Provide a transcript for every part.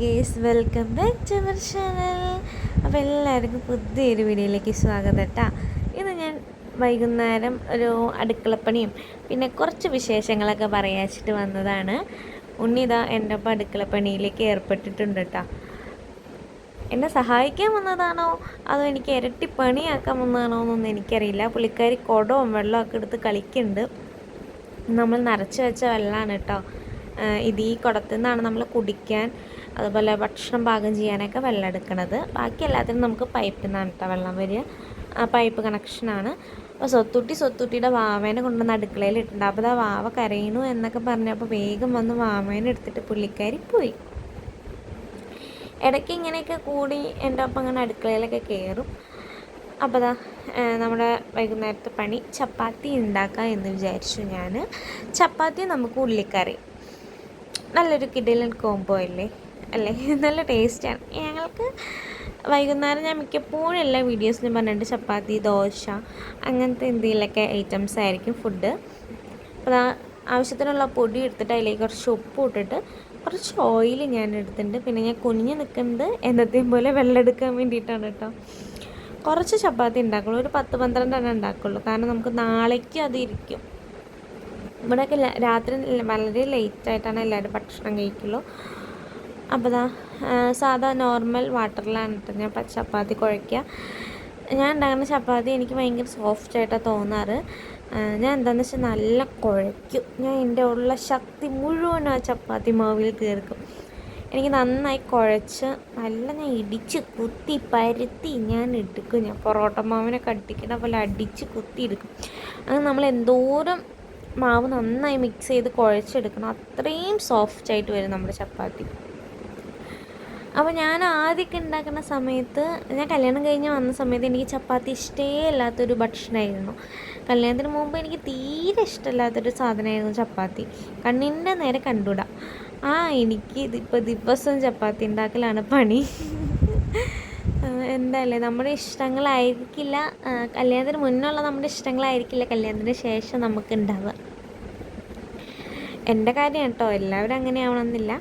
Guys welcome back to our channel. അപ്പോൾ എല്ലാവർക്കും പുതിയൊരു വീഡിയോയിലേക്ക് സ്വാഗതം കേട്ടോ ഇന്ന് ഞാൻ വൈകുന്നേരം ഒരു അടുക്കളപ്പണിയും പിന്നെ കുറച്ച് വിശേഷങ്ങളൊക്കെ പറയാച്ചിട്ട് വന്നതാണ്. ഉണ്ണിതാ എന്റെ ഒപ്പം അടുക്കളപ്പണിയിലേക്ക് ഏർപ്പെട്ടിട്ടുണ്ട് കേട്ടോ എന്നെ സഹായിക്കാൻ വന്നതാണോ? അതോ എനിക്ക് ഇരട്ടി പണിയാക്കാൻ വന്നതാണോ എന്നൊന്നും എനിക്കറിയില്ല. പുള്ളിക്കാരി കുടവും വെള്ളമൊക്കെ എടുത്ത് കളിക്കുന്നുണ്ട്. നമ്മൾ നിറച്ച് വെച്ച വെള്ളമാണ് കേട്ടോ ഇത് ഈ കുടത്തിൽ നിന്നാണ് നമ്മൾ കുടിക്കാൻ അതുപോലെ ഭക്ഷണം പാകം ചെയ്യാനൊക്കെ വെള്ളം എടുക്കണത്. ബാക്കി എല്ലാത്തിനും നമുക്ക് പൈപ്പിൽ നിന്നാണ് കേട്ടോ വെള്ളം വരിക. ആ പൈപ്പ് കണക്ഷനാണ് അപ്പോൾ സ്വത്തുട്ടി സ്വത്തുട്ടിയുടെ വാവേനെ കൊണ്ടുവന്ന് അടുക്കളയിൽ ഇട്ടിട്ടുണ്ട്. അപ്പോൾ ആ വാവ കരയണു എന്നൊക്കെ പറഞ്ഞപ്പോൾ വേഗം വന്ന് വാവേനെ എടുത്തിട്ട് പുള്ളിക്കാരി പോയി. ഇടയ്ക്ക് ഇങ്ങനെയൊക്കെ കൂടി എന്റെ ഒപ്പം അങ്ങനെ അടുക്കളയിലൊക്കെ കയറും. അപ്പോൾ അതാ നമ്മുടെ വൈകുന്നേരത്തെ പണി ചപ്പാത്തി ഉണ്ടാക്കാം എന്ന് വിചാരിച്ചു ഞാൻ. ചപ്പാത്തി നമുക്ക് ഉള്ളിക്കറി. നല്ലൊരു കിടിലൻ കോംബോ അല്ലേ? അല്ലേ നല്ല ടേസ്റ്റാണ്. ഞങ്ങൾക്ക് വൈകുന്നേരം ഞാൻ മിക്കപ്പോഴും എല്ലാ വീഡിയോസിലും പറഞ്ഞിട്ട് ചപ്പാത്തി ദോശ അങ്ങനത്തെ എന്തെങ്കിലുമൊക്കെ ഐറ്റംസ് ആയിരിക്കും ഫുഡ് അപ്പോൾ ആവശ്യത്തിനുള്ള പൊടി എടുത്തിട്ട് അതിലേക്ക് കുറച്ച് ഉപ്പ് ഇട്ടിട്ട് കുറച്ച് ഓയിൽ ഞാൻ എടുത്തിട്ടുണ്ട്. പിന്നെ ഞാൻ കുനിഞ്ഞ് നിൽക്കുന്നത് എന്നത്തെയും പോലെ വെള്ളം എടുക്കാൻ വേണ്ടിയിട്ടാണ് കേട്ടോ. കുറച്ച് ചപ്പാത്തി ഉണ്ടാക്കുള്ളൂ. ഒരു പത്ത് പന്ത്രണ്ടെണ്ണം ഉണ്ടാക്കുള്ളൂ. കാരണം നമുക്ക് നാളേക്കും അത് ഇരിക്കും. ഇവിടെയൊക്കെ രാത്രി വളരെ ലേറ്റായിട്ടാണ് എല്ലാവരും ഭക്ഷണം കഴിക്കുള്ളൂ. അപ്പോൾ ദാ സാധാ നോർമൽ വാട്ടറിലാണ് കേട്ടോ ഞാൻ ചപ്പാത്തി കുഴയ്ക്കുക ഞാൻ ഉണ്ടാക്കുന്ന ചപ്പാത്തി എനിക്ക് ഭയങ്കര സോഫ്റ്റ് ആയിട്ടാണ് തോന്നാറ്. ഞാൻ എന്താണെന്ന് വെച്ചാൽ നല്ല കുഴയ്ക്കും. ഞാൻ എന്റെ ഉള്ള ശക്തി മുഴുവൻ ആ ചപ്പാത്തി മാവിൽ തീർക്കും. എനിക്ക് നന്നായി കുഴച്ച് നല്ല ഞാൻ ഇടിച്ച് കുത്തി പരുത്തി ഞാൻ എടുക്കും. ഞാൻ പൊറോട്ട മാവിനെ കട്ടിക്കണ പോലെ അടിച്ച് കുത്തി എടുക്കും. അത് നമ്മൾ എന്തോരം മാവ് നന്നായി മിക്സ് ചെയ്ത് കുഴച്ചെടുക്കണം അത്രയും സോഫ്റ്റ് ആയിട്ട് വരും നമ്മുടെ ചപ്പാത്തി. അപ്പോൾ ഞാൻ ആദ്യമൊക്കെ ഉണ്ടാക്കുന്ന സമയത്ത് ഞാൻ കല്യാണം കഴിഞ്ഞ് വന്ന സമയത്ത് എനിക്ക് ചപ്പാത്തി ഇഷ്ടേ അല്ലാത്തൊരു ഭക്ഷണമായിരുന്നു. കല്യാണത്തിന് മുമ്പ് എനിക്ക് തീരെ ഇഷ്ടമില്ലാത്തൊരു സാധനമായിരുന്നു ചപ്പാത്തി. കണ്ണിന്റെ നേരെ കണ്ടുവിടാം ആ എനിക്ക് ഇപ്പോൾ ദിവസം ചപ്പാത്തി ഉണ്ടാക്കലാണ് പണി. എന്തായാലും നമ്മുടെ ഇഷ്ടങ്ങളായിരിക്കില്ല. കല്യാണത്തിന് മുന്നുള്ള നമ്മുടെ ഇഷ്ടങ്ങളായിരിക്കില്ല. കല്യാണത്തിന് ശേഷം നമുക്ക് ഉണ്ടാവുക. എന്റെ കാര്യം കേട്ടോ എല്ലാവരും അങ്ങനെ ആവണമെന്നില്ല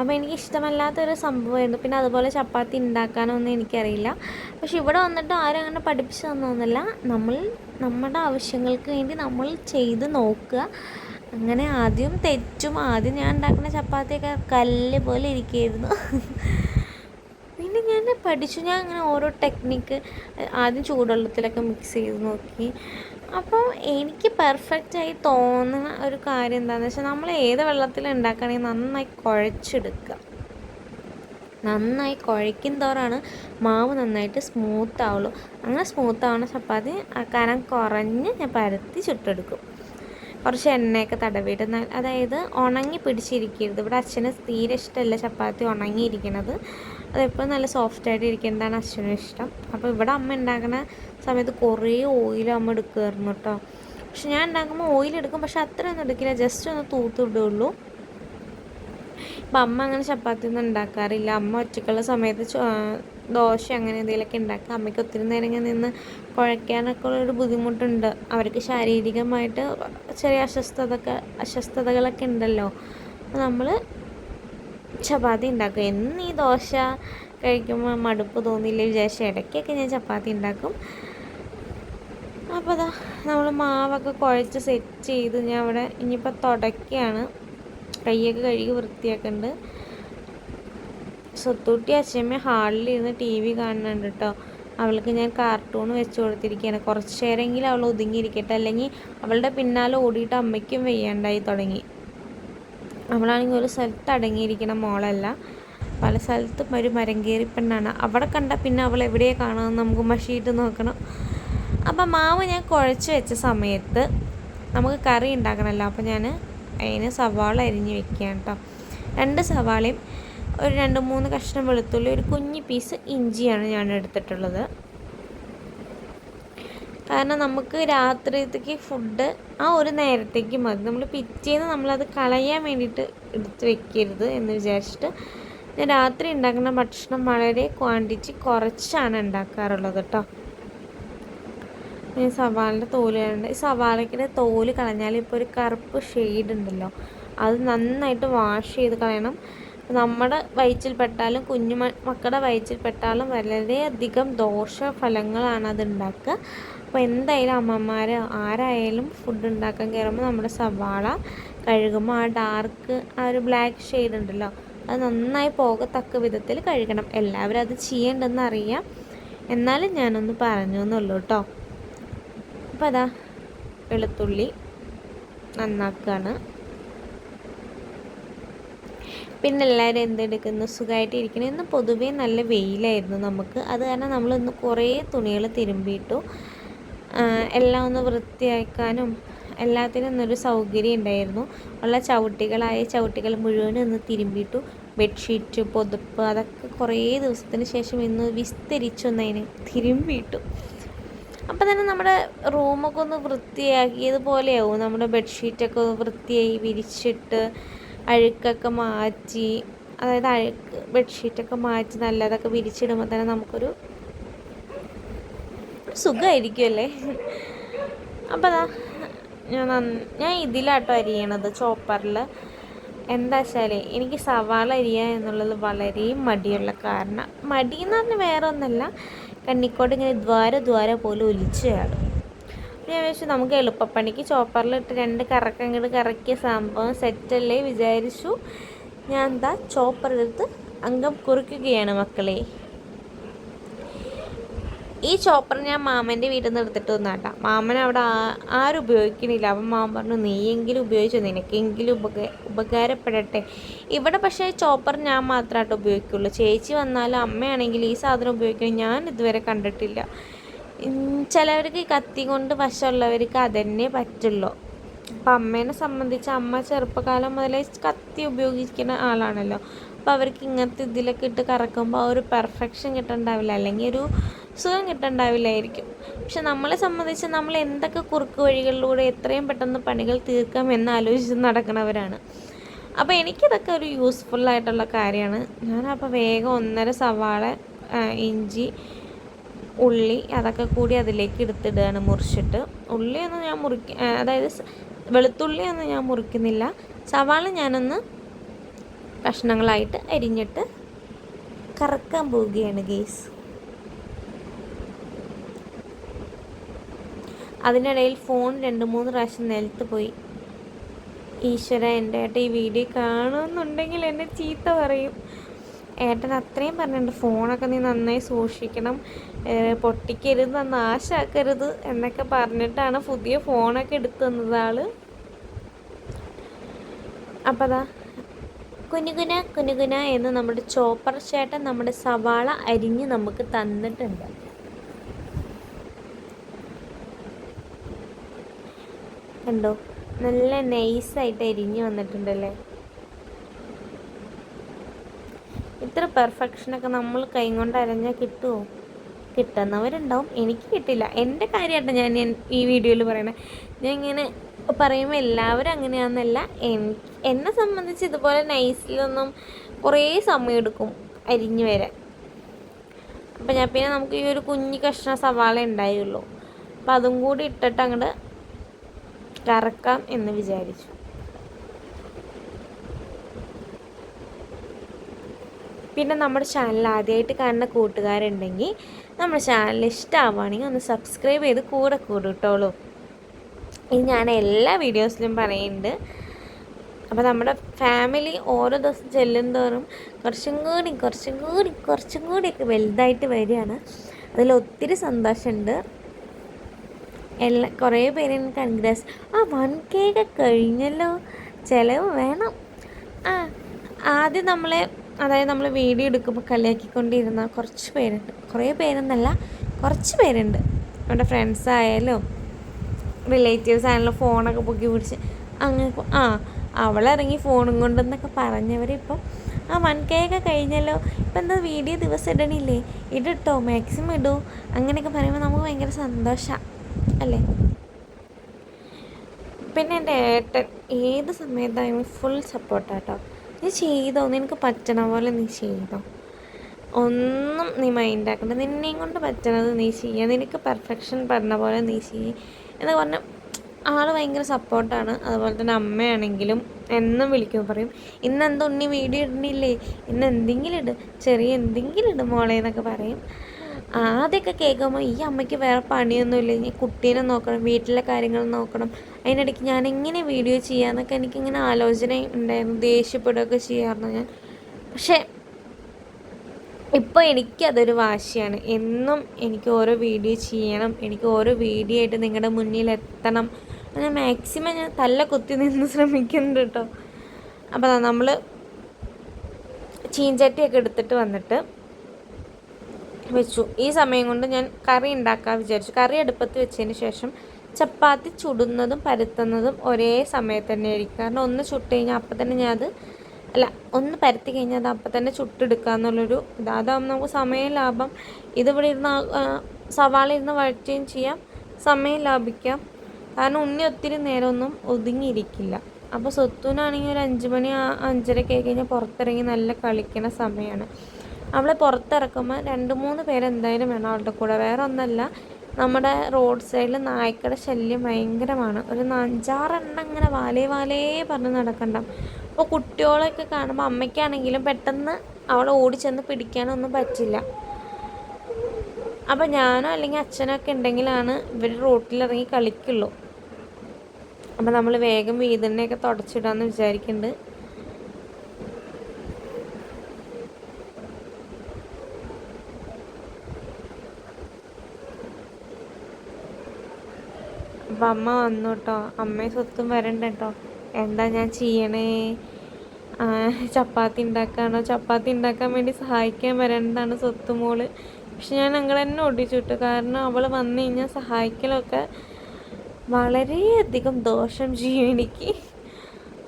അപ്പോൾ എനിക്ക് ഇഷ്ടമല്ലാത്തൊരു സംഭവമായിരുന്നു. പിന്നെ അതുപോലെ ചപ്പാത്തി ഉണ്ടാക്കാനൊന്നും എനിക്കറിയില്ല. പക്ഷെ ഇവിടെ വന്നിട്ട് ആരും അങ്ങനെ പഠിപ്പിച്ചു തന്നൊന്നുമില്ല. നമ്മൾ നമ്മുടെ ആവശ്യങ്ങൾക്ക് വേണ്ടി നമ്മൾ ചെയ്ത് നോക്കുക. അങ്ങനെ ആദ്യം തെറ്റും ആദ്യം ഞാൻ ഉണ്ടാക്കുന്ന ചപ്പാത്തിയൊക്കെ കല്ല് പോലെ ഇരിക്കുകയായിരുന്നു. പിന്നെ ഞാൻ പഠിച്ചു. ഞാൻ അങ്ങനെ ഓരോ ടെക്നിക്ക് ആദ്യം ചൂടുവെള്ളത്തിലൊക്കെ മിക്സ് ചെയ്ത് നോക്കി. അപ്പോൾ എനിക്ക് പെർഫെക്റ്റായി തോന്നുന്ന ഒരു കാര്യം എന്താണെന്ന് വെച്ചാൽ നമ്മൾ ഏത് വെള്ളത്തിൽ ഉണ്ടാക്കുകയാണെങ്കിൽ നന്നായി കുഴച്ചെടുക്കുക. നന്നായി കുഴയ്ക്കും തോറാണ് മാവ് നന്നായിട്ട് സ്മൂത്ത് ആവുള്ളൂ. അങ്ങനെ സ്മൂത്ത് ആവുന്ന ചപ്പാത്തി കനം കുറഞ്ഞ് ഞാൻ പരത്തി ചുട്ടെടുക്കും. കുറച്ച് എണ്ണയൊക്കെ തടവിയിട്ട് അതായത് ഉണങ്ങി പിടിച്ചിരിക്കരുത്. ഇവിടെ അച്ഛന് തീരെ ഇഷ്ടമല്ല ചപ്പാത്തി ഉണങ്ങിയിരിക്കുന്നത് അതെപ്പോഴും നല്ല സോഫ്റ്റ് ആയിട്ട് ഇരിക്കേണ്ടതാണ് അശ്വിനും ഇഷ്ടം. അപ്പോൾ ഇവിടെ അമ്മ ഉണ്ടാക്കുന്ന സമയത്ത് കുറേ ഓയിൽ അമ്മ എടുക്കുമായിരുന്നു കേട്ടോ. പക്ഷെ ഞാൻ ഉണ്ടാക്കുമ്പോൾ ഓയിൽ എടുക്കും പക്ഷെ അത്രയൊന്നും എടുക്കില്ല. ജസ്റ്റ് ഒന്ന് തൂത്തിടുള്ളൂ അപ്പം അമ്മ അങ്ങനെ ചപ്പാത്തി ഒന്നും ഉണ്ടാക്കാറില്ല. അമ്മ ഒറ്റക്കുള്ള സമയത്ത് ദോശ അങ്ങനെ എന്തെങ്കിലുമൊക്കെ ഉണ്ടാക്കുക അമ്മയ്ക്ക് ഒത്തിരി നേരം ഇങ്ങനെ നിന്ന് കുഴയ്ക്കാനൊക്കെ ഉള്ളൊരു ബുദ്ധിമുട്ടുണ്ട്. അവർക്ക് ശാരീരികമായിട്ട് ചെറിയ അസ്വസ്ഥതൊക്കെ അസ്വസ്ഥതകളൊക്കെ ഉണ്ടല്ലോ. അപ്പോൾ നമ്മൾ ചപ്പാത്തി ഉണ്ടാക്കും. എന്ന് ഈ ദോശ കഴിക്കുമ്പോൾ മടുപ്പ് തോന്നിയില്ല വിചാരിച്ച ഇടയ്ക്കൊക്കെ ഞാൻ ചപ്പാത്തി ഉണ്ടാക്കും. അപ്പോൾ അതാ നമ്മൾ മാവൊക്കെ കുഴച്ച് സെറ്റ് ചെയ്ത് ഞാൻ അവിടെ ഇനിയിപ്പോൾ തുടക്കുകയാണ് കൈയൊക്കെ കഴുകി വൃത്തിയാക്കുന്നുണ്ട് സ്വത്തൂട്ടി അച്ഛമ്മ ഹാളിലിരുന്ന് ടി വി കാണുന്നുണ്ട് കേട്ടോ അവൾക്ക് ഞാൻ കാർട്ടൂൺ വെച്ച് കൊടുത്തിരിക്കുകയാണ്. കുറച്ച് നേരമെങ്കിലും അവൾ ഒതുങ്ങിയിരിക്കട്ടെ. അല്ലെങ്കിൽ അവളുടെ പിന്നാലെ ഓടിയിട്ട് അമ്മയ്ക്കും വെയ്യാണ്ടായി തുടങ്ങി. അവളാണെങ്കിൽ ഒരു സ്ഥലത്ത് അടങ്ങിയിരിക്കുന്ന മോളല്ല. പല സ്ഥലത്തും ഒരു മരം കയറി പെണ്ണാണ്. അവിടെ കണ്ട പിന്നെ അവൾ എവിടെയാണ് കാണുമെന്ന് നമുക്ക് മഷിയിട്ട് നോക്കണം. അപ്പം മാവ് ഞാൻ കുഴച്ച് വെച്ച സമയത്ത് നമുക്ക് കറി ഉണ്ടാക്കണമല്ലോ. അപ്പോൾ ഞാൻ അതിന് സവാള അരിഞ്ഞ് വെക്കുകയാണ് കേട്ടോ. രണ്ട് സവാളയും ഒരു രണ്ട് മൂന്ന് കഷ്ണം വെളുത്തുള്ളി ഒരു കുഞ്ഞി പീസ് ഇഞ്ചിയാണ് ഞാൻ എടുത്തിട്ടുള്ളത്. കാരണം നമുക്ക് രാത്രിത്തേക്ക് ഫുഡ് ആ ഒരു നേരത്തേക്ക് മതി. നമ്മൾ പിറ്റേന്ന് നമ്മളത് കളയാൻ വേണ്ടിയിട്ട് എടുത്ത് വെക്കരുത് എന്ന് വിചാരിച്ചിട്ട് ഞാൻ രാത്രി ഉണ്ടാക്കുന്ന ഭക്ഷണം വളരെ ക്വാണ്ടിറ്റി കുറച്ചാണ് ഉണ്ടാക്കാറുള്ളത് കേട്ടോ. ഞാൻ സവാളിന്റെ തോൽ കളയുന്നത് ഈ സവാളയ്ക്കിന്റെ തോൽ കളഞ്ഞാൽ ഇപ്പോൾ ഒരു കറുപ്പ് ഷെയ്ഡ് ഉണ്ടല്ലോ അത് നന്നായിട്ട് വാഷ് ചെയ്ത് കളയണം. നമ്മുടെ വയറ്റിൽപ്പെട്ടാലും കുഞ്ഞു മക്കളുടെ വയറ്റിൽപ്പെട്ടാലും വളരെയധികം ദോഷഫലങ്ങളാണ് അത് ഉണ്ടാക്കുക. അപ്പോൾ എന്തായാലും അമ്മമാർ ആരായാലും ഫുഡ് ഉണ്ടാക്കാൻ കയറുമ്പോൾ നമ്മുടെ സവാള കഴുകുമ്പോൾ ആ ഡാർക്ക് ആ ഒരു ബ്ലാക്ക് ഷെയ്ഡ് ഉണ്ടല്ലോ അത് നന്നായി പോകത്തക്ക വിധത്തിൽ കഴുകണം. എല്ലാവരും അത് ചെയ്യേണ്ടെന്ന് അറിയാം. എന്നാലും ഞാനൊന്ന് പറഞ്ഞു എന്നുള്ളൂ കേട്ടോ അപ്പോൾ അതാ വെളുത്തുള്ളി നന്നാക്കുകയാണ് പിന്നെ എല്ലാവരും എന്തെടുക്കുന്നു സുഖമായിട്ട് ഇരിക്കണം ഇന്ന് പൊതുവേ നല്ല വെയിലായിരുന്നു നമുക്ക്. അത് കാരണം നമ്മളിന്ന് കുറേ തുണികൾ തിരുമ്പിയിട്ടു. എല്ലാം ഒന്ന് വൃത്തിയാക്കാനും എല്ലാത്തിനും ഒന്നൊരു സൗകര്യം ഉണ്ടായിരുന്നു. ഉള്ള ചവിട്ടികളായ ചവിട്ടികൾ മുഴുവനും ഒന്ന് തിരുമ്പിയിട്ടു ബെഡ്ഷീറ്റ് പൊതുപ്പ് അതൊക്കെ കുറേ ദിവസത്തിന് ശേഷം ഇന്ന് വിസ്തരിച്ചൊന്നതിന് തിരുമ്പിയിട്ടു. അപ്പം തന്നെ നമ്മുടെ റൂമൊക്കെ ഒന്ന് വൃത്തിയാക്കിയതുപോലെയാവും നമ്മുടെ ബെഡ്ഷീറ്റൊക്കെ വൃത്തിയായി വിരിച്ചിട്ട് അഴുക്കൊക്കെ മാറ്റി അതായത് അഴുക്ക് ബെഡ്ഷീറ്റൊക്കെ മാറ്റി നല്ലതൊക്കെ വിരിച്ചിടുമ്പോൾ തന്നെ നമുക്കൊരു സുഖമായിരിക്കുമല്ലേ അപ്പോൾ ഞാൻ ഞാൻ ഇതിലാട്ടോ അരിയണത് ചോപ്പറിൽ എന്താ വെച്ചാൽ എനിക്ക് സവാള അരിയുക എന്നുള്ളത് വളരെ മടിയുള്ള കാരണം. മടി എന്ന് പറഞ്ഞാൽ വേറെ ഒന്നല്ല കണ്ണിക്കോട് ഇങ്ങനെ ദ്വാര ദ്വാര പോലെ ഒലിച്ചു കയറും ഞാൻ വെച്ചു നമുക്ക് എളുപ്പപ്പണിക്ക് ചോപ്പറിലിട്ട് രണ്ട് കറക്കം കറക്കിയ സംഭവം സെറ്റല്ലേ വിചാരിച്ചു. ഞാൻ എന്താ ചോപ്പറെടുത്ത് അംഗം കുറിക്കുകയാണ് മക്കളെ. ഈ ചോപ്പർ ഞാൻ മാമന്റെ വീട്ടിൽ നിന്ന് എടുത്തിട്ട് വന്നാട്ടാ മാമൻ അവിടെ ആരും ഉപയോഗിക്കണില്ല. അപ്പം മാമൻ പറഞ്ഞു നീയെങ്കിലും ഉപയോഗിച്ചോ? നിനക്കെങ്കിലും ഉപക ഉപകാരപ്പെടട്ടെ. ഇവിടെ പക്ഷേ ചോപ്പർ ഞാൻ മാത്രമായിട്ട് ഉപയോഗിക്കുള്ളൂ. ചേച്ചി വന്നാലും അമ്മയാണെങ്കിൽ ഈ സാധനം ഉപയോഗിക്കണം ഞാൻ ഇതുവരെ കണ്ടിട്ടില്ല. ചിലവർക്ക് കത്തി കൊണ്ട് വശമുള്ളവർക്ക് അതന്നെ പറ്റുള്ളൂ. അപ്പം അമ്മേനെ സംബന്ധിച്ച് അമ്മ ചെറുപ്പകാലം മുതലേ കത്തി ഉപയോഗിക്കുന്ന ആളാണല്ലോ. അപ്പോൾ അവർക്ക് ഇങ്ങനത്തെ ഇതിലൊക്കെ ഇട്ട് കറക്കുമ്പോൾ ആ ഒരു പെർഫെക്ഷൻ കിട്ടണ്ടാവില്ല. അല്ലെങ്കിൽ ഒരു സുഖം കിട്ടണ്ടാവില്ലായിരിക്കും. പക്ഷെ നമ്മളെ സംബന്ധിച്ച് നമ്മൾ എന്തൊക്കെ കുറുക്ക് വഴികളിലൂടെ എത്രയും പെട്ടെന്ന് പണികൾ തീർക്കാം എന്ന് ആലോചിച്ച് നടക്കുന്നവരാണ് അപ്പോൾ എനിക്കിതൊക്കെ ഒരു യൂസ്ഫുൾ ആയിട്ടുള്ള കാര്യമാണ്. ഞാനപ്പോൾ വേഗം ഒന്നര സവാള ഇഞ്ചി ഉള്ളി അതൊക്കെ കൂടി അതിലേക്ക് എടുത്തിടുകയാണ് മുറിച്ചിട്ട്. ഉള്ളിയൊന്നും ഞാൻ മുറിക്ക അതായത് വെളുത്തുള്ളിയൊന്നും ഞാൻ മുറിക്കുന്നില്ല. സവാള ഞാനൊന്ന് കഷ്ണങ്ങളായിട്ട് അരിഞ്ഞിട്ട് കറക്കാൻ പോവുകയാണ് ഗേസ് അതിനിടയിൽ ഫോൺ രണ്ട് മൂന്ന് പ്രാവശ്യം നിലത്ത് പോയി. ഈശ്വര എന്റെ ഏട്ടൻ ഈ വീഡിയോ കാണുമെന്നുണ്ടെങ്കിൽ എന്നെ ചീത്ത പറയും. ഏട്ടൻ അത്രയും പറഞ്ഞിട്ടുണ്ട് ഫോണൊക്കെ നീ നന്നായി സൂക്ഷിക്കണം പൊട്ടിക്കരുത് നാശാക്കരുത് എന്നൊക്കെ പറഞ്ഞിട്ടാണ് പുതിയ ഫോണൊക്കെ എടുത്തു തന്നത് ആൾ. അപ്പം അതാ കുനുകുന കുനുകുന എന്ന് നമ്മുടെ ചോപ്പർ ചേട്ടൻ നമ്മുടെ സവാള അരിഞ്ഞ് നമുക്ക് തന്നിട്ടുണ്ട്. കണ്ടോ? നല്ല നൈസായിട്ട് എരിഞ്ഞ് വന്നിട്ടുണ്ടല്ലേ? ഇത്ര പെർഫെക്ഷനൊക്കെ നമ്മൾ കൈ കൊണ്ട് അരഞ്ഞാൽ കിട്ടുമോ കിട്ടുന്നവരുണ്ടാവും. എനിക്ക് കിട്ടില്ല. എന്റെ കാര്യമായിട്ട് ഞാൻ ഈ വീഡിയോയിൽ പറയണേ. ഞാൻ ഇങ്ങനെ പറയുമ്പോൾ എല്ലാവരും അങ്ങനെയാണെന്നല്ല എന്നെ സംബന്ധിച്ച് ഇതുപോലെ നൈസിലൊന്നും കുറേ സമയം എടുക്കും അരിഞ്ഞു വരാൻ. അപ്പം ഞാൻ പിന്നെ നമുക്ക് ഈ ഒരു കുഞ്ഞു കഷ്ണ സവാള ഉണ്ടായുള്ളൂ. അപ്പം അതും കൂടി ഇട്ടിട്ട് അങ്ങോട്ട് കറക്കാം എന്ന് വിചാരിച്ചു. പിന്നെ നമ്മുടെ ചാനൽ ആദ്യമായിട്ട് കാണുന്ന കൂട്ടുകാരുണ്ടെങ്കിൽ നമ്മുടെ ചാനൽ ഇഷ്ടമാവുകയാണെങ്കിൽ ഒന്ന് സബ്സ്ക്രൈബ് ചെയ്ത് കൂടെ കൂടിട്ടോളൂ. ഇത് ഞാൻ എല്ലാ വീഡിയോസിലും പറയുന്നുണ്ട്. അപ്പോൾ നമ്മുടെ ഫാമിലി ഓരോ ദിവസം ചെല്ലും തോറും കുറച്ചും കൂടി കുറച്ചും കൂടി കുറച്ചും കൂടിയൊക്കെ വലുതായിട്ട് വരികയാണ്. അതിൽ ഒത്തിരി സന്തോഷമുണ്ട്. എല്ലാ കുറേ പേര് എനിക്ക് കൺഗ്രാസ് ആ വൺ കെ ഒക്കെ കഴിഞ്ഞല്ലോ. ചിലവ് വേണം. ആ ആദ്യം നമ്മളെ അതായത് നമ്മൾ വീഡിയോ എടുക്കുമ്പോൾ കളിയാക്കിക്കൊണ്ടിരുന്ന കുറച്ച് പേരുണ്ട്. കുറേ പേരെന്നല്ല കുറച്ച് പേരുണ്ട്. നമ്മുടെ ഫ്രണ്ട്സ് ആയാലും റിലേറ്റീവ്സ് ആയാലും ഫോണൊക്കെ പൊക്കി പിടിച്ച് അങ്ങനെ ആ അവളിറങ്ങി ഫോണും കൊണ്ടെന്നൊക്കെ പറഞ്ഞവരിപ്പം ആ വൺ കെ ഒക്കെ കഴിഞ്ഞല്ലോ. ഇപ്പം എന്താ വീഡിയോ ദിവസം ഇടണില്ലേ? ഇടട്ടോ മാക്സിമം ഇടൂ. അങ്ങനെയൊക്കെ പറയുമ്പോൾ നമുക്ക് ഭയങ്കര സന്തോഷമാണ് അല്ലേ? പിന്നെ എന്റെ ഏട്ടൻ ഏത് സമയത്തായാലും ഫുൾ സപ്പോർട്ടാട്ടോ നീ ചെയ്തോ? നിനക്ക് പറ്റണ പോലെ നീ ചെയ്തോ. ഒന്നും നീ മൈൻഡാക്കണ്ട നിന്നെയും കൊണ്ട് പറ്റണത് നീ ചെയ്യുക നിനക്ക് പെർഫെക്ഷൻ പറഞ്ഞ പോലെ നീ ചെയ്യുക എന്ന് പറഞ്ഞാൽ ആൾ ഭയങ്കര സപ്പോർട്ടാണ് അതുപോലെ തന്നെ അമ്മയാണെങ്കിലും എന്നും വിളിക്കും പറയും ഇന്ന് എന്താ ഉണ്ണി വീഡിയോ ഇടണില്ലേ ഇന്ന് എന്തെങ്കിലും ഇട്. ചെറിയ എന്തെങ്കിലും ഇട് മോളെ എന്നൊക്കെ പറയും. ആദ്യമൊക്കെ കേൾക്കുമ്പോൾ ഈ അമ്മയ്ക്ക് വേറെ പണിയൊന്നുമില്ല. ഇനി കുട്ടീനെ നോക്കണം വീട്ടിലെ കാര്യങ്ങൾ നോക്കണം. അതിനിടയ്ക്ക് ഞാൻ എങ്ങനെ വീഡിയോ ചെയ്യാമെന്നൊക്കെ എനിക്കിങ്ങനെ ആലോചന ഉണ്ടായിരുന്നു. ദേഷ്യപ്പെടുകയൊക്കെ ചെയ്യാറുണ്ട് ഞാൻ. പക്ഷേ ഇപ്പോൾ എനിക്കതൊരു വാശിയാണ്. എന്നും എനിക്ക് ഓരോ വീഡിയോ ചെയ്യണം. എനിക്ക് ഓരോ വീഡിയോ ആയിട്ട് നിങ്ങളുടെ മുന്നിൽ എത്തണം ഞാൻ മാക്സിമം ഞാൻ തല്ല കുത്തി നിന്ന് ശ്രമിക്കുന്നുണ്ട് കേട്ടോ. അപ്പോൾ നമ്മൾ ചീഞ്ചട്ടിയൊക്കെ എടുത്തിട്ട് വന്നിട്ട് വെച്ചു. ഈ സമയം കൊണ്ട് ഞാൻ കറി ഉണ്ടാക്കാൻ വിചാരിച്ചു. കറി അടുപ്പത്ത് വെച്ചതിന് ശേഷം ചപ്പാത്തി ചുടുന്നതും പരത്തുന്നതും ഒരേ സമയത്ത് തന്നെ ആയിരിക്കും കാരണം ഒന്ന് ചുട്ട് കഴിഞ്ഞാൽ അപ്പം തന്നെ ഞാൻ അത് അല്ല ഒന്ന് പരത്തി കഴിഞ്ഞാൽ അത് അപ്പം തന്നെ ചുട്ടെടുക്കുക എന്നുള്ളൊരു ഇത്. നമുക്ക് സമയം ലാഭം. ഇതിവിടെ ഇരുന്ന് സവാള ഇരുന്ന് വഴറ്റുകയും ചെയ്യാം. സമയം ലാഭിക്കാം. കാരണം ഉണ്ണി ഒത്തിരി നേരമൊന്നും ഒതുങ്ങിയിരിക്കില്ല. അപ്പോൾ സ്വത്തുനാണെങ്കിൽ ഒരു അഞ്ച് മണി അഞ്ചരയ്ക്ക് ആയി കഴിഞ്ഞാൽ പുറത്തിറങ്ങി നല്ല കളിക്കണ സമയമാണ് അവളെ പുറത്തിറക്കുമ്പോൾ രണ്ട് മൂന്ന് പേരെന്തായാലും വേണം അവളുടെ കൂടെ. വേറെ ഒന്നല്ല നമ്മുടെ റോഡ് സൈഡിൽ നായ്ക്കളുടെ ശല്യം ഭയങ്കരമാണ്. ഒരു അഞ്ചാറെണ്ണം ഇങ്ങനെ വാലേ വാലേ പറഞ്ഞ് നടക്കണ്ട അപ്പോൾ കുട്ടികളെയൊക്കെ കാണുമ്പോൾ അമ്മയ്ക്കാണെങ്കിലും പെട്ടെന്ന് അവളെ ഓടി ഓടിച്ചെന്ന് പിടിക്കാനൊന്നും പറ്റില്ല. അപ്പം ഞാനോ അല്ലെങ്കിൽ അച്ഛനൊക്കെ ഉണ്ടെങ്കിലാണ് ഇവർ റോട്ടിലിറങ്ങി കളിക്കുള്ളൂ. അപ്പം നമ്മൾ വേഗം വീതിനെയൊക്കെ തുടച്ചിടാമെന്ന് വിചാരിക്കുന്നുണ്ട് അപ്പം അമ്മ വന്നു കേട്ടോ അമ്മയും സ്വത്തും വരണ്ട കേട്ടോ എന്താ ഞാൻ ചെയ്യണേ? ചപ്പാത്തി ഉണ്ടാക്കാണോ ചപ്പാത്തി ഉണ്ടാക്കാൻ വേണ്ടി സഹായിക്കാൻ വരേണ്ടതാണ് സ്വത്തുമോൾ പക്ഷെ ഞാൻ അങ്ങനെ തന്നെ ഓടിച്ചു വിട്ടു. കാരണം അവൾ വന്നു കഴിഞ്ഞാൽ സഹായിക്കലൊക്കെ വളരെയധികം ദോഷം ചെയ്യും എനിക്ക്.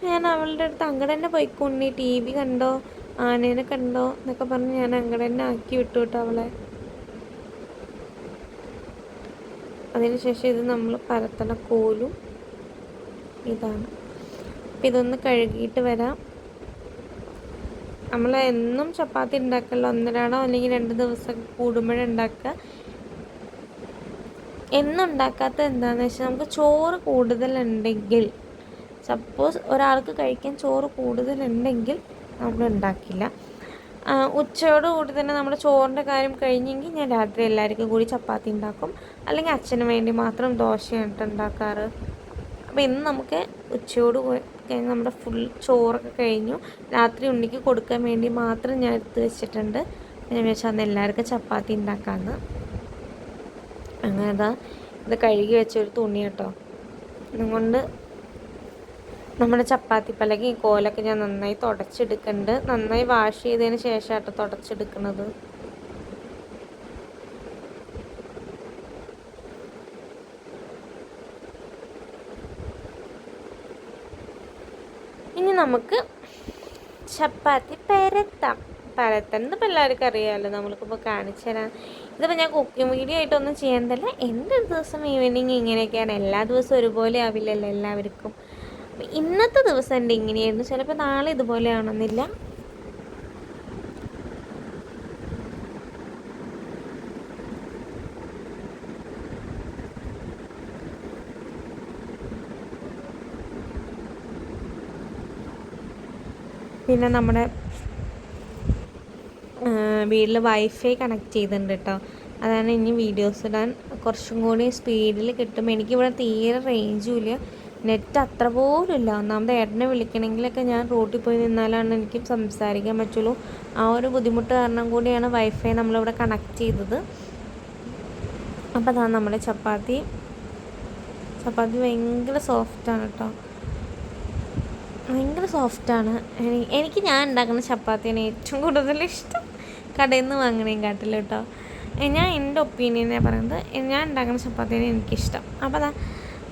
ഞാൻ അവളുടെ അടുത്ത് അങ്ങടെ തന്നെ പോയിക്കൊണ്ടി ടി വി കണ്ടോ? ആനേനെ കണ്ടോ? എന്നൊക്കെ പറഞ്ഞ് ഞാൻ അങ്ങടെ തന്നെ ആക്കി വിട്ടു കേട്ടോ അവളെ. അതിനുശേഷം ഇത് നമ്മൾ പരത്തണ കോലും ഇതാണ്. അപ്പം ഇതൊന്ന് കഴുകിയിട്ട് വരാം. നമ്മൾ എന്നും ചപ്പാത്തി ഉണ്ടാക്കല്ലോ. ഒന്നരാടോ അല്ലെങ്കിൽ രണ്ട് ദിവസം കൂടുമ്പോഴുണ്ടാക്കുക എന്നും ഉണ്ടാക്കാത്ത എന്താണെന്ന് വെച്ചാൽ നമുക്ക് ചോറ് കൂടുതലുണ്ടെങ്കിൽ സപ്പോസ് ഒരാൾക്ക് കഴിക്കാൻ ചോറ് കൂടുതലുണ്ടെങ്കിൽ നമ്മൾ ഉണ്ടാക്കില്ല. ഉച്ചയോട് കൂടി തന്നെ നമ്മുടെ ചോറിന്റെ കാര്യം കഴിഞ്ഞെങ്കിൽ ഞാൻ രാത്രി എല്ലാവർക്കും കൂടി ചപ്പാത്തി ഉണ്ടാക്കും. അല്ലെങ്കിൽ അച്ഛന് വേണ്ടി മാത്രം ദോശയായിട്ട് ഉണ്ടാക്കാറ്. അപ്പോൾ ഇന്ന് നമുക്ക് ഉച്ചയോട് കഴിഞ്ഞ് നമ്മുടെ ഫുൾ ചോറൊക്കെ കഴിഞ്ഞു. രാത്രി ഉണ്ണിക്ക് കൊടുക്കാൻ വേണ്ടി മാത്രം ഞാൻ എടുത്ത് വെച്ചിട്ടുണ്ട്. ഞാൻ വെച്ചാൽ അന്ന് എല്ലാവർക്കും ചപ്പാത്തി ഉണ്ടാക്കാമെന്ന് അങ്ങനെ ഇത് കഴുകി വെച്ചൊരു തുണി കേട്ടോ. അതുകൊണ്ട് നമ്മുടെ ചപ്പാത്തി പലകി കോലൊക്കെ ഞാൻ നന്നായി തുടച്ചെടുക്കുന്നുണ്ട്. നന്നായി വാഷ് ചെയ്തതിന് ശേഷമായിട്ട് തുടച്ചെടുക്കുന്നത് ഇനി നമുക്ക് ചപ്പാത്തി പരത്താം. പരത്തുന്നത് ഇപ്പം എല്ലാവർക്കും അറിയാമല്ലോ നമ്മൾക്കിപ്പോൾ കാണിച്ചു തരാം. ഇതിപ്പോൾ ഞാൻ കുക്കിംഗ് വീഡിയോ ആയിട്ടൊന്നും ചെയ്യേണ്ടല്ല എന്റെ ദിവസം ഈവനിങ് ഇങ്ങനെയൊക്കെയാണ്? എല്ലാ ദിവസവും ഒരുപോലെ ആവില്ലല്ലോ എല്ലാവർക്കും. ഇന്നത്തെ ദിവസം എന്റെ ഇങ്ങനെയായിരുന്നു. ചിലപ്പോൾ നാളെ ഇതുപോലെ ആണെന്നില്ല പിന്നെ നമ്മുടെ വീട്ടിൽ വൈഫൈ കണക്ട് ചെയ്തിട്ടുണ്ട് കേട്ടോ അതാണ് ഇനി വീഡിയോസ് ഇടാൻ കുറച്ചും കൂടി സ്പീഡിൽ കിട്ടും. എനിക്കിവിടെ തീരെ റേഞ്ചും ഇല്ല. നെറ്റ് അത്ര പോലും ഇല്ല ഒന്നാമത് ഏട്ടനെ വിളിക്കണമെങ്കിലൊക്കെ ഞാൻ റോട്ടിൽ പോയി നിന്നാലാണ് എനിക്ക് സംസാരിക്കാൻ പറ്റുള്ളൂ. ആ ഒരു ബുദ്ധിമുട്ട് കാരണം കൂടിയാണ് വൈഫൈ നമ്മളിവിടെ കണക്ട് ചെയ്തത്. അപ്പോൾ അതാണ് നമ്മുടെ ചപ്പാത്തി. ചപ്പാത്തി ഭയങ്കര സോഫ്റ്റാണ് കേട്ടോ ഭയങ്കര സോഫ്റ്റാണ് എനിക്ക് ഞാൻ ഉണ്ടാക്കുന്ന ചപ്പാത്തിയാണ് ഏറ്റവും കൂടുതൽ ഇഷ്ടം. കടയിൽ നിന്ന് വാങ്ങണേം കാട്ടില്ല കേട്ടോ ഞാൻ എന്റെ ഒപ്പീനിയനെ പറയുന്നത് ഞാൻ ഉണ്ടാക്കുന്ന ചപ്പാത്തിയാണ് എനിക്കിഷ്ടം. അപ്പോൾ അതാ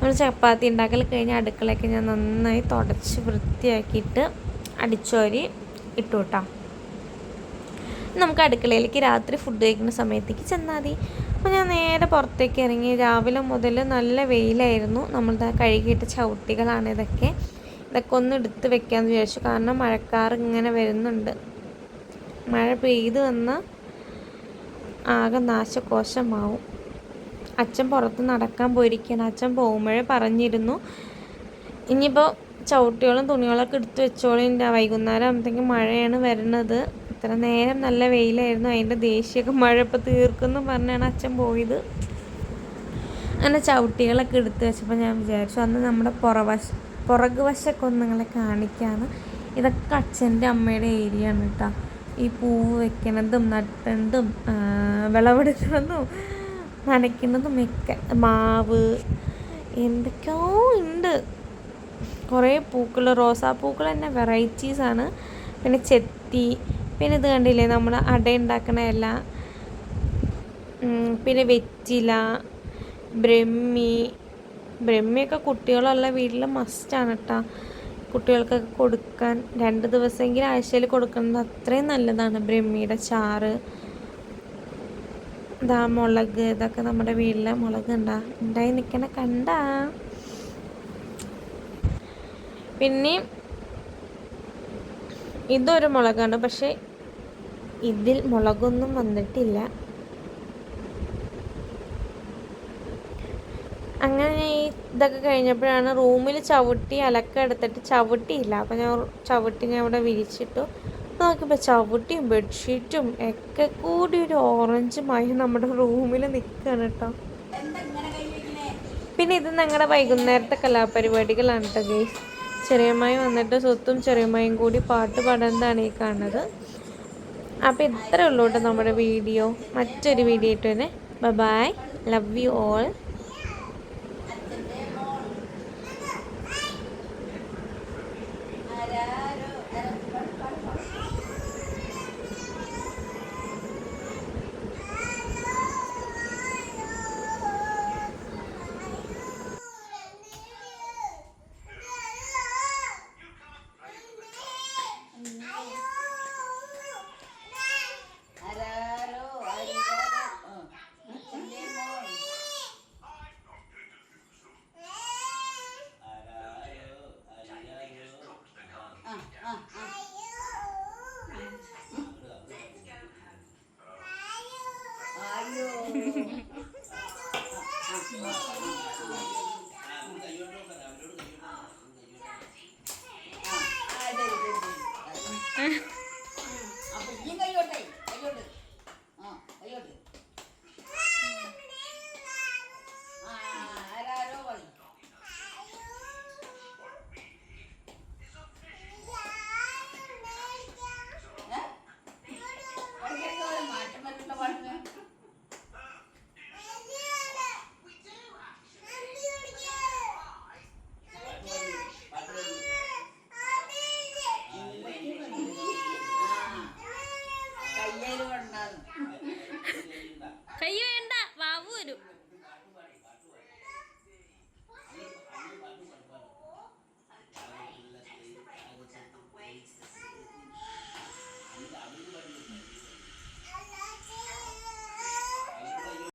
നമ്മൾ ചപ്പാത്തി ഉണ്ടാക്കൽ കഴിഞ്ഞ അടുക്കളയൊക്കെ ഞാൻ നന്നായി തുടച്ച് വൃത്തിയാക്കിയിട്ട് അടിച്ചോരി ഇട്ടു കേട്ടോ. നമുക്ക് അടുക്കളയിലേക്ക് രാത്രി ഫുഡ് കഴിക്കുന്ന സമയത്തേക്ക് ചെന്നാൽ മതി. അപ്പോൾ ഞാൻ നേരെ പുറത്തേക്ക് ഇറങ്ങി. രാവിലെ മുതൽ നല്ല വെയിലായിരുന്നു. നമ്മളിതാ കഴുകിയിട്ട ചവിട്ടികളാണ് ഇതൊക്കെ. ഇതൊക്കെ ഒന്ന് എടുത്ത് വെക്കാമെന്ന് വിചാരിച്ചു. കാരണം മഴക്കാർ ഇങ്ങനെ വരുന്നുണ്ട്. മഴ പെയ്ത് വന്നാൽ ആകെ നാശകോശമാവും. അച്ഛൻ പുറത്ത് നടക്കാൻ പോയിരിക്കുകയാണ്. അച്ഛൻ പോകുമ്പോഴേ പറഞ്ഞിരുന്നു ഇനിയിപ്പോൾ ചവിട്ടികളും തുണികളൊക്കെ എടുത്ത് വെച്ചോളും വൈകുന്നേരം. ആകുമ്പോഴത്തേക്കും മഴയാണ് വരുന്നത്. ഇത്ര നേരം നല്ല വെയിലായിരുന്നു. അതിന്റെ ദേഷ്യമൊക്കെ മഴ ഇപ്പോൾ തീർക്കുന്നു പറഞ്ഞാണ് അച്ഛൻ പോയത്. അങ്ങനെ ചവിട്ടികളൊക്കെ എടുത്ത് വെച്ചപ്പോൾ ഞാൻ വിചാരിച്ചു അന്ന് നമ്മുടെ പുറവശ പുറകു വശമൊക്കെ ഒന്ന് നിങ്ങളെ കാണിക്കാന്ന്. ഇതൊക്കെ അച്ഛന്റെ അമ്മയുടെ ഏരിയ ആണ് കേട്ടോ. ഈ പൂവ് വെക്കണതും നട്ടതും ആ, വിളവെടുക്കണതും നനയ്ക്കുന്നതും ഒക്കെ മാവ് എന്തൊക്കെയോ ഉണ്ട്. കുറേ പൂക്കൾ റോസാപ്പൂക്കൾ തന്നെ വെറൈറ്റീസാണ് പിന്നെ ചെത്തി പിന്നെ ഇത് കണ്ടില്ലേ നമ്മൾ അട ഉണ്ടാക്കണ ഇല പിന്നെ വെറ്റില ബ്രഹ്മി. ബ്രഹ്മിയൊക്കെ കുട്ടികളുള്ള വീട്ടിൽ മസ്റ്റാണ് കേട്ടോ കുട്ടികൾക്കൊക്കെ കൊടുക്കാൻ രണ്ട് ദിവസമെങ്കിലും ആഴ്ചയിൽ കൊടുക്കുന്നത് അത്രയും നല്ലതാണ് ബ്രഹ്മിയുടെ ചാറ്. ഇതാ മുളക് ഇതൊക്കെ നമ്മുടെ വീട്ടിലെ മുളക് ഉണ്ടാ ഉണ്ടായി നിൽക്കണ കണ്ട. പിന്നെ ഇതൊരു മുളകാണ് പക്ഷെ ഇതിൽ മുളകൊന്നും വന്നിട്ടില്ല. അങ്ങനെ ഈ ഇതൊക്കെ കഴിഞ്ഞപ്പോഴാണ് റൂമിൽ ചവിട്ടി അലക്ക എടുത്തിട്ട് ചവിട്ടിയില്ല. അപ്പം ഞാൻ ചവിട്ടി ഞാൻ ഇവിടെ വിരിച്ചിട്ടു. നോക്കിയപ്പോൾ ചവിട്ടിയും ബെഡ്ഷീറ്റും ഒക്കെ കൂടി ഒരു ഓറഞ്ച് മയം നമ്മുടെ റൂമിൽ നിൽക്കുകയാണ് കേട്ടോ പിന്നെ ഇത് ഞങ്ങളുടെ വൈകുന്നേരത്തെ കലാപരിപാടികളാണ് കേട്ടോ ഗേസ് ചെറിയമ്മായി വന്നിട്ട് സ്വത്തും ചെറിയമ്മയും കൂടി പാട്ട് പാടുന്നതാണ് ഈ കാണുന്നത്. അപ്പോൾ ഇത്രേ ഉള്ളൂ കേട്ടോ നമ്മുടെ വീഡിയോ. മറ്റൊരു വീഡിയോ ആയിട്ട് തന്നെ ബൈ ലവ് യു ഓൾ